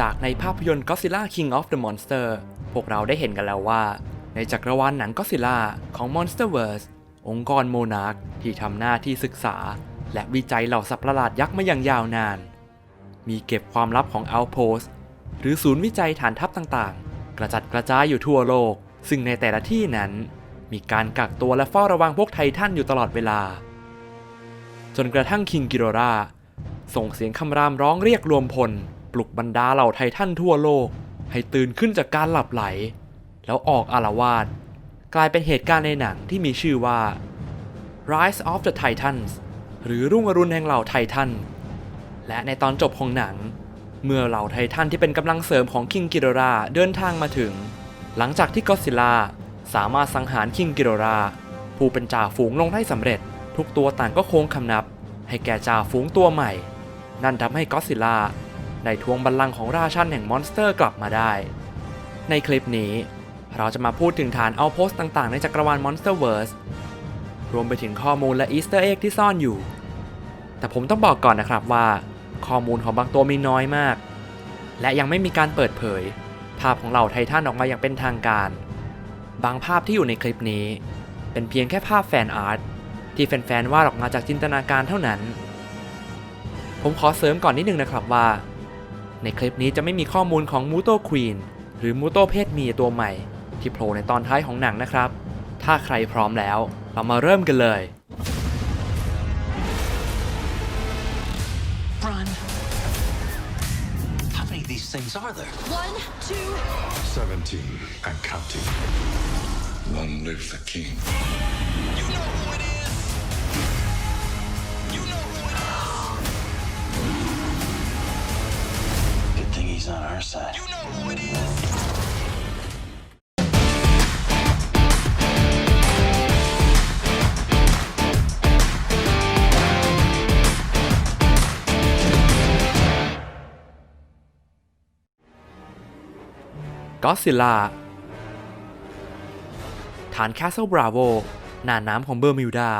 จากในภาพยนตร์ Godzilla King of the Monster พวกเราได้เห็นกันแล้วว่า ในจักรวาลหนัง Godzilla ของ Monsterverse องค์กรโมนาร์คที่ทำหน้าที่ศึกษา และวิจัยเหล่าสัตว์ประหลาดยักษ์มาอย่างยาวนาน มีเก็บความลับของ Outpost หรือศูนย์วิจัยฐานทัพต่างๆ กระจัดกระจายอยู่ทั่วโลก ซึ่งในแต่ละที่นั้น มีการกักตัวและเฝ้าระวังพวกไททันอยู่ตลอดเวลา จนกระทั่งคิงกิโรราส่งเสียงคำรามร้องเรียกรวมพล ปลุกบรรดาเหล่าไททันทั่วโลก ให้ตื่นขึ้นจากการหลับไหล แล้วออกอารวาสกลายเป็นเหตุการณ์ในหนังที่มีชื่อว่า Rise of the Titans หรือรุ่งอรุณแห่งเหล่าไททัน และในตอนจบของหนัง เมื่อเหล่าไททันที่เป็นกำลังเสริมของคิงกิโดราเดินทางมาถึง หลังจากที่ก็อดซิล่าสามารถสังหารคิงกิโดรา ผู้เป็นจ่าฝูงลงได้สำเร็จ ทุกตัวต่างก็โค้งคำนับ ให้แก่จ่าฝูงตัวใหม่ นั่นทำให้ก็อดซิลล่า ได้ทวงบัลลังก์ของราชันแห่งมอนสเตอร์กลับมาได้ ในคลิปนี้ เราจะมาพูดถึงฐานเอาโพสต์ต่างๆ ในจักรวาล Monsterverse รวมไปถึงข้อมูลและอีสเตอร์เอ็กที่ซ่อนอยู่ แต่ผมต้องบอกก่อนนะครับว่า ข้อมูลของบางตัวมีน้อยมาก และยังไม่มีการเปิดเผย ภาพของเหล่าไททันออกมาอย่างเป็นทางการ บางภาพที่อยู่ในคลิปนี้ เป็นเพียงแค่ภาพแฟนอาร์ตที่แฟนๆวาดออกมาจากจินตนาการเท่านั้น ผมขอเสริมก่อนนิดนึงนะครับว่า ในคลิปนี้จะไม่มีข้อมูลของมูโตควีนหรือมูโตเพศเมียตัวใหม่ ที่โผล่ในตอนท้ายของหนังนะครับ ถ้าใครพร้อมแล้ว เรามาเริ่มกันเลย Run. How many of these things are there? One, two, 17 and counting. Long live the king. He's on our side. You know who it is. ก็ซิล่าฐานแคสเซิลบราโวหน้าน้ำของเบอร์มิวดา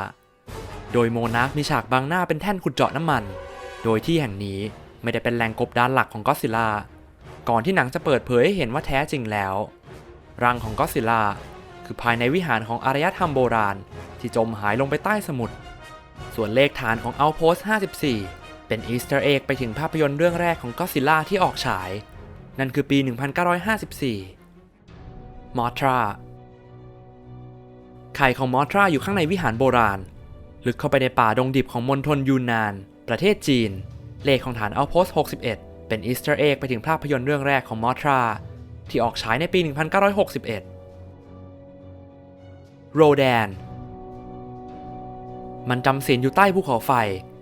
โดยโมนาร์คมีฉากบังหน้าเป็นแท่นขุดเจาะน้ำมัน โดยที่แห่งนี้ไม่ได้เป็นแหล่งกบดานหลักของก็ซิล่า ก่อนที่หนังจะเปิดเผยให้เห็นว่าแท้จริงแล้ว รังของก็ซิล่าคือภายในวิหารของอารยธรรมโบราณ ที่จมหายลงไปใต้สมุทร ส่วนเลขฐานของ Outpost 54 เป็นอีสเตอร์เอ็กไปถึงภาพยนตร์เรื่องแรกของก็ซิล่าที่ออกฉาย นั่นคือปี 1954 มอทราไข่ของมอทราอยู่ข้างในวิหารโบราณ ลึกเข้าไปในป่าดงดิบของมณฑลยูนนาน ประเทศจีน เลขของฐานเอาโพส61 เป็นอีสเตอร์เอ็กไปถึงภาพยนตร์เรื่องแรกของมอทรา ที่ออกฉายในปี 1961 โรแดน มันจำศีลอยู่ใต้ภูเขาไฟ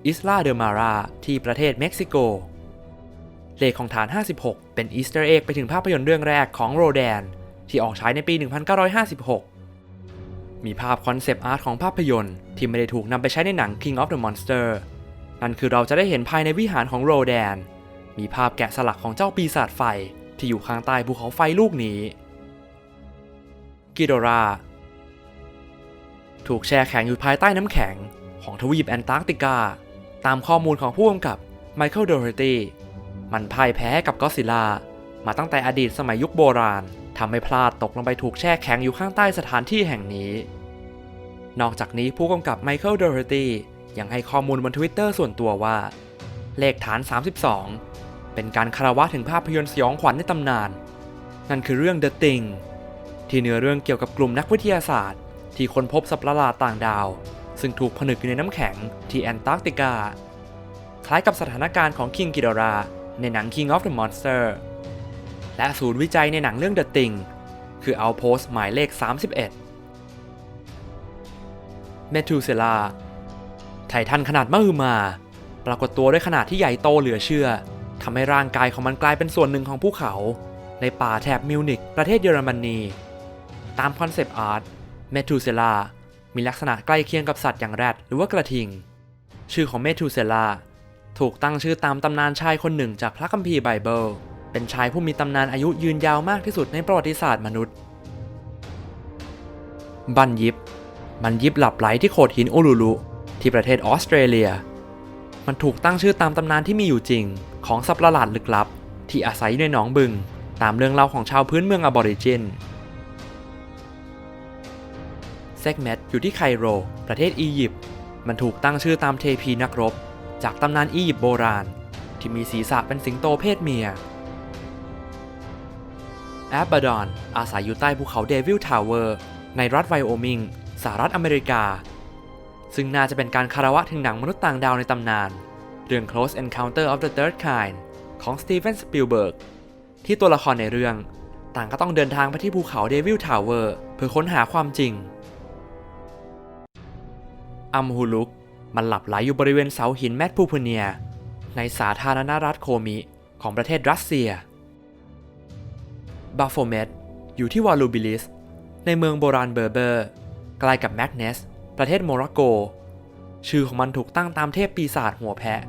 อิสลาเดอมาราที่ประเทศเม็กซิโก เลขของฐาน 56 เป็นอีสเตอร์เอ็กไปถึงภาพยนตร์เรื่องแรกของโรแดน ที่ออกฉายในปี 1956 มีภาพคอนเซปต์อาร์ตของภาพยนตร์ที่ไม่ได้ถูกนำไปใช้ในหนัง King of the Monster นั่นคือเราจะได้เห็นภายในวิหารของโรแดน มีภาพแกะสลักของเจ้าปีศาจไฟที่อยู่ข้างใต้ภูเขาไฟลูกนี้ กิโดราถูกแช่แข็งอยู่ภายใต้น้ำแข็งของทวีปแอนตาร์กติกา ตามข้อมูลของผู้กำกับไมเคิลโดเรตี้มันพ่ายแพ้กับก็อดซิลามาตั้งแต่อดีตสมัยยุคโบราณทำให้พลาดตกลงไปถูกแช่แข็งอยู่ข้างใต้สถานที่แห่งนี้ นอกจากนี้ผู้กำกับไมเคิลโดเรตี้ยังให้ข้อมูลบนทวิตเตอร์ส่วนตัวว่า เลขฐาน 32 เป็นการคารวะถึงภาพยนตร์สยองขวัญในตำนาน นั่นคือเรื่อง The Thing ที่เนื้อเรื่องเกี่ยวกับกลุ่มนักวิทยาศาสตร์ ที่ค้นพบสัตว์ประหลาดต่างดาว ซึ่งถูกผนึกอยู่ในน้ำแข็งที่แอนตาร์กติกา คล้ายกับสถานการณ์ของคิงกิโดรา ในหนัง King of the Monster และศูนย์วิจัยในหนังเรื่อง The Thing คือ Outpost หมายเลข 31 เมทูเซลาไททันขนาดมหึมา ปรากฏตัวด้วยขนาดที่ใหญ่โตเหลือเชื่อทำให้ร่างกายของมันกลายเป็นส่วนหนึ่งของภูเขา ในป่าแถบมิวนิกประเทศเยอรมนีตามคอนเซปต์อาร์ตเมทูเซลามีลักษณะใกล้เคียงกับสัตว์อย่างแรดหรือว่ากระทิง ชื่อของเมทูเซลาถูกตั้งชื่อตามตำนานชายคนหนึ่งจากพระคัมภีร์ไบเบิล เป็นชายผู้มีตำนานอายุยืนยาวมากที่สุดในประวัติศาสตร์มนุษย์ บันยิปมันยิบหลับไหลที่โขดหินโอลูลูที่ประเทศออสเตรเลีย มันถูกตั้งชื่อตามตำนานที่มีอยู่จริง ของสัตว์ประหลาดลึกลับ ที่อาศัยในหนองบึง ตามเรื่องเล่าของชาวพื้นเมืองอบอริจินเซกเมตอยู่ที่ไคโร ประเทศอียิปต์มันถูกตั้งชื่อตามเทพีนักรบ จากตำนานอียิปต์โบราณ ที่มีศีรษะเป็นสิงโตเพศเมียแอบบาดอนอาศัยอยู่ใต้ภูเขาเดวิลทาวเวอร์ ในรัฐไวโอมิง สหรัฐอเมริกา ซึ่งน่าจะเป็นการคารวะถึงหนังมนุษย์ต่างดาวในตำนาน เรื่อง Close Encounter of the Third Kind ของสตีเฟนสปิลเบิร์กที่ตัวละครในเรื่อง ต่างก็ต้องเดินทางไปที่ภูเขาเดวิลทาวเวอร์เพื่อค้นหาความจริง อัมฮูลุกมันหลับไหลอยู่บริเวณเสาหินแมดพูพเนีย ในสาธารณรัฐโคมิของประเทศรัสเซียบาโฟเมตอยู่ที่วาลูบิลิส ในเมืองโบราณเบอร์เบอร์ใกล้กับแมกเนส ประเทศโมร็อกโก ชื่อของมันถูกตั้งตามเทพปีศาจหัวแพะ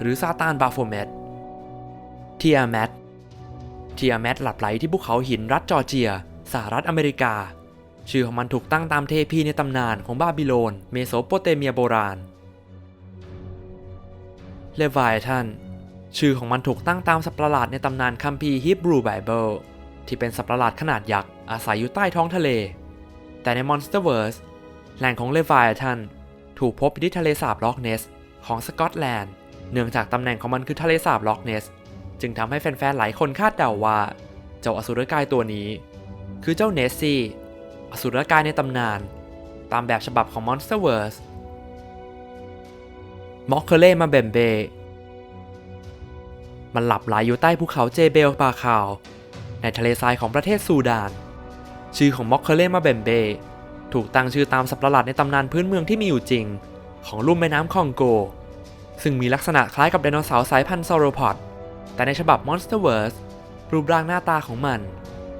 หรือซาตานบาโฟเมตเทียแมตเทียแมตหลับไหลที่ภูเขาหินรัฐจอร์เจีย สหรัฐอเมริกา ชื่อของมันถูกตั้งตามเทพีในตำนานของบาบิโลน เมโสโปเตเมียโบราณเลวายทันชื่อของมันถูกตั้งตามสัตว์ประหลาดในตำนานคัมภีร์ฮีบรูไบเบิลที่เป็นสัตว์ประหลาดขนาดยักษ์อาศัยอยู่ใต้ท้องทะเล แต่ใน Monsterverse แหล่งของเลวายทันถูกพบที่ทะเลสาบล็อกเนส ของสกอตแลนด์ เนื่องจากตำแหน่งของมันคือทะเลสาบล็อกเนส จึงทำให้แฟนๆ หลายคนคาดเดาว่า เจ้าอสุรกายตัวนี้ คือเจ้าเนสซี่อสุรกายในตำนาน ตามแบบฉบับของ Monsterverse มอคเคเล่มาเบมเบ มันหลับไหลอยู่ใต้ภูเขาเจเบลปาคาว ในทะเลทรายของประเทศซูดาน ชื่อของมอคเคเล่มาเบมเบ ถูกตั้งชื่อตามสัตว์ประหลาดในตำนานพื้นเมืองที่มีอยู่จริง ของลุ่มแม่น้ำคองโก ซึ่งมีลักษณะคล้ายกับไดโนเสาร์สายพันธุ์ซอโรพอดแต่ในฉบับ Monsterverse รูปร่างหน้าตาของมัน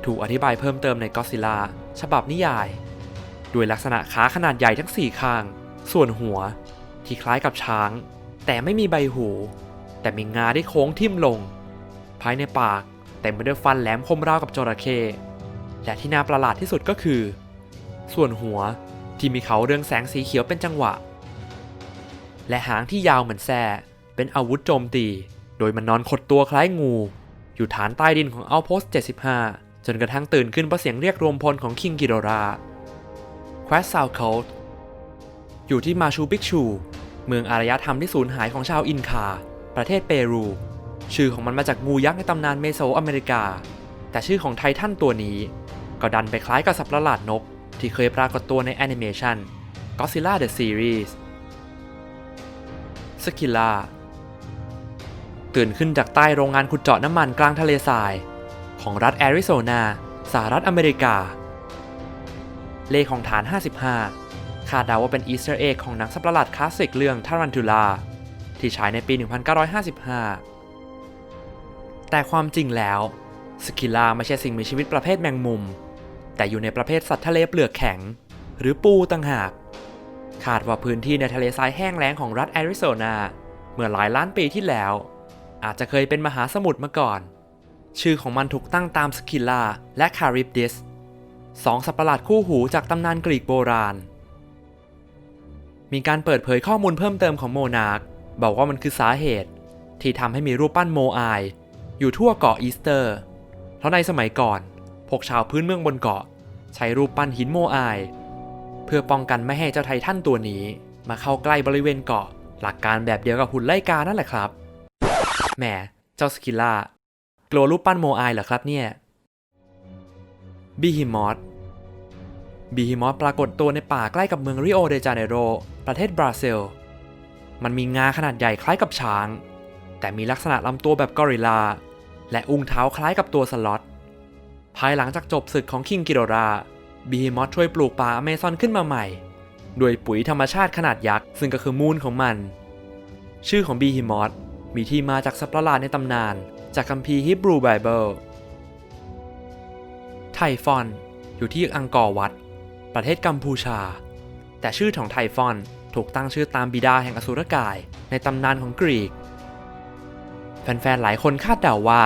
ถูกอธิบายเพิ่มเติมในก็ซิล่าฉบับนิยาย ด้วยลักษณะขาขนาดใหญ่ทั้งสี่ข้าง ส่วนหัว ที่คล้ายกับช้าง แต่ไม่มีใบหู แต่มีงาที่โค้งทิ่มลง ภายในปากเต็มไปด้วยฟันแหลมคมราวกับจระเข้และที่น่าประหลาดที่สุดก็คือ ส่วนหัวที่มีเขาเรืองแสงสีเขียวเป็นจังหวะ และหางที่ยาวเหมือนแส้เป็นอาวุธโจมตี โดยมันนอนขดตัวคล้ายงู อยู่ฐานใต้ดินของเอาโพส75 จนกระทั่งตื่นขึ้นเพราะเสียงเรียกรวมพลของคิงกิโดราแควสซาวโคลอยู่ที่มาชูปิกชู เมืองอารยธรรมที่สูญหายของชาวอินคา ประเทศเปรู ชื่อของมันมาจากงูยักษ์ในตำนานเมโสอเมริกา แต่ชื่อของไททันตัวนี้ ก็ดันไปคล้ายกับสัตว์ประหลาดนก ที่เคยปรากฏตัวในแอนิเมชัน Godzilla the Series สกิล่าตื่นขึ้นจากใต้โรงงานขุดเจาะน้ำมันกลางทะเลทราย ของรัฐแอริโซนาสหรัฐอเมริกา เลขของฐาน 55 คาดเดาว่าเป็นอีสเตอร์เอ็กของหนังสัตว์ประหลาดคลาสสิกเรื่องทารันทูลาที่ฉายในปี 1955 แต่ความจริงแล้วสกิล่าไม่ใช่สิ่งมีชีวิตประเภทแมงมุม แต่อยู่ในประเภทสัตว์ทะเลเปลือกแข็ง หรือปูต่างหากคาดว่าพื้นที่ในทะเลทรายแห้งแล้งของรัฐแอริโซนา เมื่อหลายล้านปีที่แล้ว อาจจะเคยเป็นมหาสมุทรมาก่อน ชื่อของมันถูกตั้งตามสกิลลาและคาริบดิสสองสัตว์ประหลาดคู่หูจากตำนานกรีกโบราณ มีการเปิดเผยข้อมูลเพิ่มเติมของโมนาร์บอกว่ามันคือสาเหตุ ที่ทำให้มีรูปปั้นโมอาย อยู่ทั่วเกาะอีสเตอร์ เพราะในสมัยก่อน พวกชาวพื้นเมืองบนเกาะ ใช้รูปปั้นหินโมอาย เพื่อป้องกันไม่ให้เจ้าไททันตัวนี้ มาเข้าใกล้บริเวณเกาะ หลักการแบบเดียวกับหุ่นไล่กานั่นแหละครับแหมเจ้าสกิล่ากลัวรูปปั้นโมอายเหรอครับเนี่ยบีฮิมอสบีฮิมอสปรากฏตัวในป่าใกล้กับเมืองริโอเดจาเนโร ประเทศบราซิล มันมีงาขนาดใหญ่คล้ายกับช้าง แต่มีลักษณะลำตัวแบบกอริลลา และอุ้งเท้าคล้ายกับตัวสล็อต ภายหลังจากจบศึกของคิงกิโดราบีฮิมอสช่วยปลูกป่าอเมซอนขึ้นมาใหม่ ด้วยปุ๋ยธรรมชาติขนาดยักษ์ซึ่งก็คือมูลของมัน ชื่อของบีฮิมอสมีที่มาจากสัตว์ประหลาดในตำนาน จากคัมภีร์ฮิบรูไบเบิลไทฟอน อยู่ที่อังกอร์วัด ประเทศกัมพูชา แต่ชื่อของไทฟอนถูกตั้งชื่อตามบิดาแห่งอสุรกายในตำนานของกรีก แฟนๆ หลายคนคาดเดาว่า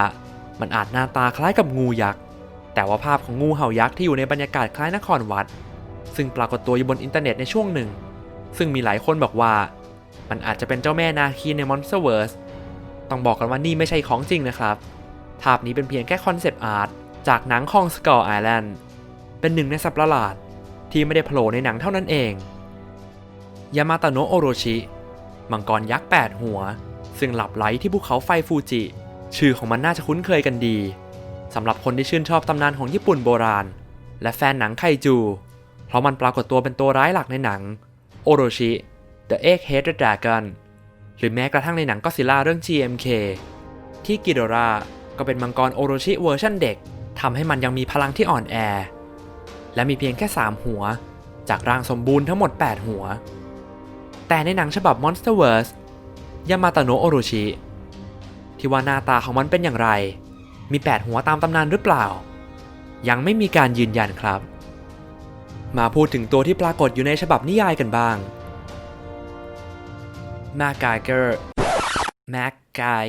มันอาจหน้าตาคล้ายกับงูยักษ์ แต่ว่าภาพของงูเห่ายักษ์ที่อยู่ในบรรยากาศคล้ายนครวัด ซึ่งปรากฏตัวอยู่บนอินเทอร์เน็ตในช่วงหนึ่ง ซึ่งมีหลายคนบอกว่า มันอาจจะเป็นเจ้าแม่นาคีใน Monsterverse ต้องบอกกันว่านี่ไม่ใช่ของจริงนะครับ ภาพนี้เป็นเพียงแค่คอนเซปต์อาร์ตจากหนังคองสกอร์ไอแลนด์เป็นหนึ่งในสัตว์ประหลาดที่ไม่ได้โผล่ในหนังเท่านั้นเอง ยามาตาโนะโอโรชิ มังกรยักษ์ 8 หัว ซึ่งหลับไหลที่ภูเขาไฟฟูจิ ชื่อของมันน่าจะคุ้นเคยกันดี สำหรับคนที่ชื่นชอบตำนานของญี่ปุ่นโบราณ และแฟนหนังไคจู เพราะมันปรากฏตัวเป็นตัวร้ายหลักในหนังโอโรชิ The Egg-Headed Dragon หรือแม้กระทั่งในหนังก็ซิล่าเรื่อง GMK ที่กิโดราก็เป็นมังกรโอโรชิเวอร์ชันเด็กทำให้มันยังมีพลังที่อ่อนแอ และมีเพียงแค่ 3 หัว จากร่างสมบูรณ์ทั้งหมด 8 หัว แต่ในหนังฉบับ Monsterverse ยามาตโนะโอโรชิ ที่ว่าหน้าตาของมันเป็นอย่างไร มี 8 หัวตามตำนานหรือเปล่า ยังไม่มีการยืนยันครับ มาพูดถึงตัวที่ปรากฏอยู่ในฉบับนิยายกันบ้าง m a c g y g e r m a c g y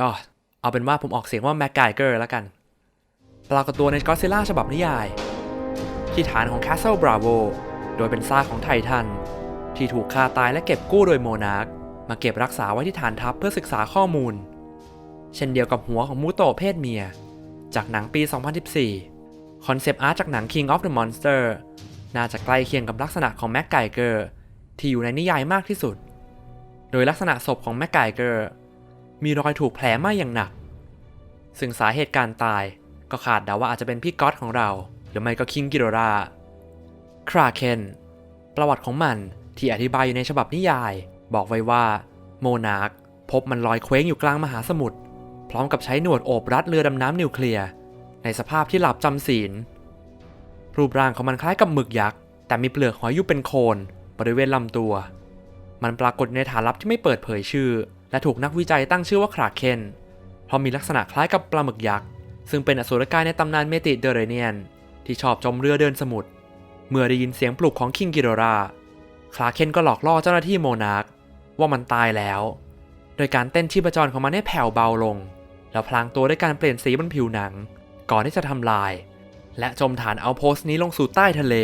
อ๋อเอาเป็นว่าผมออกเสียงว่า m a c g y g e r แล้วกัน ปรากฏตัวใน Godzilla ฉบับนิยาย ที่ฐานของ Castle Bravo โดยเป็นซากของไททัน ที่ถูกฆ่าตายและเก็บกู้โดยโมนาร์กมาเก็บรักษาไว้ที่ฐานทัพเพื่อศึกษาข้อมูล เช่นเดียวกับหัวของมูโตะเพศเมีย จากหนังปี 2014 คอนเซปต์อาร์ตจากหนัง King of the Monster น่าจะใกล้เคียงกับลักษณะของแม็กไกเกอร์ที่อยู่ในนิยายมากที่สุด โดยลักษณะศพของแม็กไกเกอร์มีรอยถูกแผลไหม้อย่างหนัก ซึ่งสาเหตุการตายก็คาดเดาว่าอาจจะเป็นพี่ก๊อตของเรา หรือไม่ก็คิงกิโดราคราเคนประวัติของมันที่อธิบายอยู่ในฉบับนิยาย บอกไว้ว่า โมนาร์กพบมันลอยเคว้งอยู่กลางมหาสมุทร ร้อมกับใช้หนวดโอบรัดเรือดำน้ำนิวเคลียร์ในสภาพที่หลับจำศีล รูปร่างของมันคล้ายกับหมึกยักษ์ แต่มีเปลือกหอยอยู่เป็นโคนบริเวณลำตัว มันปรากฏในฐานลับที่ไม่เปิดเผยชื่อ และถูกนักวิจัยตั้งชื่อว่าคราเคนเพราะมีลักษณะคล้ายกับปลาหมึกยักษ์ ซึ่งเป็นอสูรกายในตำนานเมติเดเรเนียน ที่ชอบจมเรือเดินสมุทรเมื่อได้ยินเสียงปลุกของคิงกิโดราคลาเคนก็หลอกล่อเจ้าหน้าที่โมนาร์กว่ามันตายแล้ว โดยการเต้นชีพจรของมันให้แผ่วเบาลง แล้วพลางตัวด้วยการเปลี่ยนสีบนผิวหนัง ก่อนที่จะทำลาย และจมฐานเอาโพสต์นี้ลงสู่ใต้ทะเล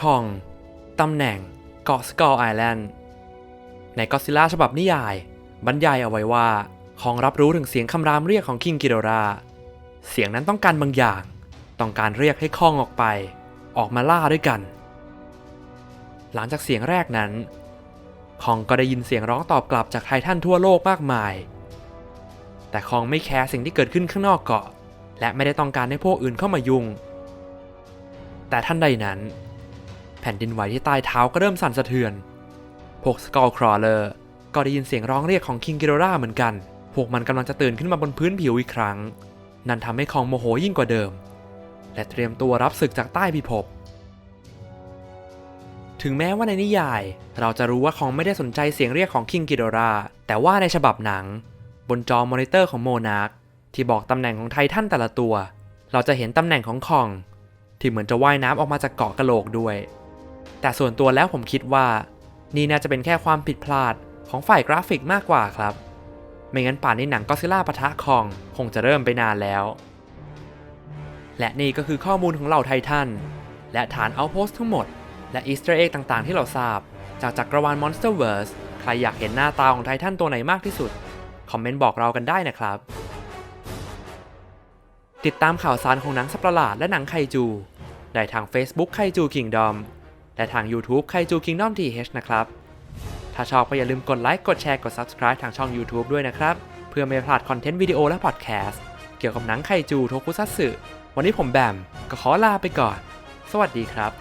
คองตำแหน่งเกาะสกอร์ไอแลนด์ในก็ซิล่าฉบับนิยาย บรรยายเอาไว้ว่าคองรับรู้ถึงเสียงคำรามเรียกของคิงกิโดราเสียงนั้นต้องการบางอย่าง ต้องการเรียกให้คองออกไป ออกมาล่าด้วยกัน หลังจากเสียงแรกนั้นคองก็ได้ยินเสียงร้องตอบกลับจากไททันทั่วโลกมากมาย แต่คองไม่แคร์สิ่งที่เกิดขึ้นข้างนอกเกาะ และไม่ได้ต้องการให้พวกอื่นเข้ามายุ่ง แต่ท่านใดนั้น แผ่นดินไหวที่ใต้เท้าก็เริ่มสั่นสะเทือน พวกสกอลครอเลอร์ก็ได้ยินเสียงร้องเรียกของคิงกิโดราเหมือนกัน พวกมันกำลังจะตื่นขึ้นมาบนพื้นผิวอีกครั้ง นั่นทำให้คองโมโหยิ่งกว่าเดิม และเตรียมตัวรับศึกจากใต้พิภพถึงแม้ว่าในนิยาย เราจะรู้ว่าคองไม่ได้สนใจเสียงเรียกของคิงกิโดรา แต่ว่าในฉบับหนัง บนจอมอนิเตอร์ของโมนาร์กที่บอกตำแหน่งของไททันแต่ละตัว เราจะเห็นตำแหน่งของคอง ที่เหมือนจะว่ายน้ำออกมาจากเกาะกะโหลกด้วย แต่ส่วนตัวแล้วผมคิดว่า นี่น่าจะเป็นแค่ความผิดพลาดของฝ่ายกราฟิกมากกว่าครับ ไม่งั้นป่านนี้หนังก็ซิล่าปะทะคองคงจะเริ่มไปนานแล้ว และนี่ก็คือข้อมูลของเหล่าไททันและฐานเอาโพสทั้งหมด และอีสเตอร์เอ็กต่างๆ ที่เราทราบ จากจักรวาล Monsterverse ใครอยากเห็นหน้าตาของไททันตัวไหนมากที่สุด คอมเมนต์บอกเรากันได้นะครับ ติดตามข่าวสารของหนังสัประหลาดและหนังไคจู ได้ทาง Facebook ไคจู Kingdom และทาง YouTube ไคจู Kingdom TH นะครับ ถ้าชอบก็อย่าลืมกดไลค์กดแชร์กด Subscribe ทางช่อง YouTube ด้วยนะครับ เพื่อไม่พลาดคอนเทนต์วิดีโอและพอดแคสต์เกี่ยวกับหนังไคจูโทคุซัตสึวันนี้ผมแบมก็ขอลาไปก่อน สวัสดีครับ